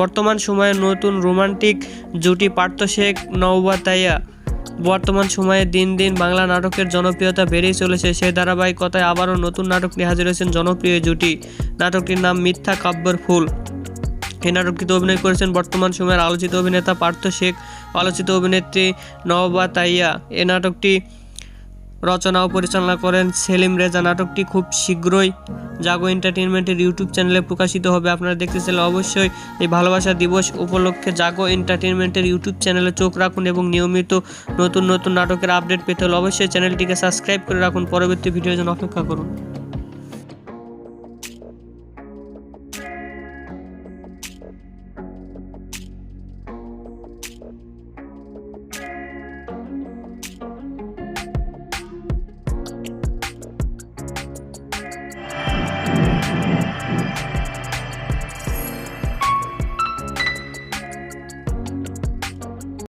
বর্তমান সময়ে নতুন রোমান্টিক জুটি পার্থ শেখ, নওবাতাইয়া। বর্তমান সময়ে দিন দিন বাংলা নাটকের জনপ্রিয়তা বেড়েই চলেছে। সেই ধারাবাহিকতায় আবারও নতুন নাটক নিয়ে হাজির হয়েছেন জনপ্রিয় জুটি। নাটকটির নাম মিথ্যা কাব্যের ফুল। এই নাটকটিতে অভিনয় করেছেন বর্তমান সময়ের আলোচিত অভিনেতা পার্থ শেখ, আলোচিত অভিনেত্রী নওবাতাইয়া। এ নাটকটি রচনা ও পরিচালনা করেন সেলিম রেজা। নাটকটি খুব শীঘ্রই জাগো এন্টারটেনমেন্টের ইউটিউব চ্যানেলে প্রকাশিত হবে। আপনারা দেখতে চাইলে অবশ্যই এই ভালোবাসা দিবস উপলক্ষে জাগো এন্টারটেনমেন্টের ইউটিউব চ্যানেলে চোখ রাখুন এবং নিয়মিত নতুন নতুন নাটকের আপডেট পেতে হলে অবশ্যই চ্যানেলটিকে সাবস্ক্রাইব করে রাখুন। পরবর্তী ভিডিওর জন্য অপেক্ষা করুন। Bye.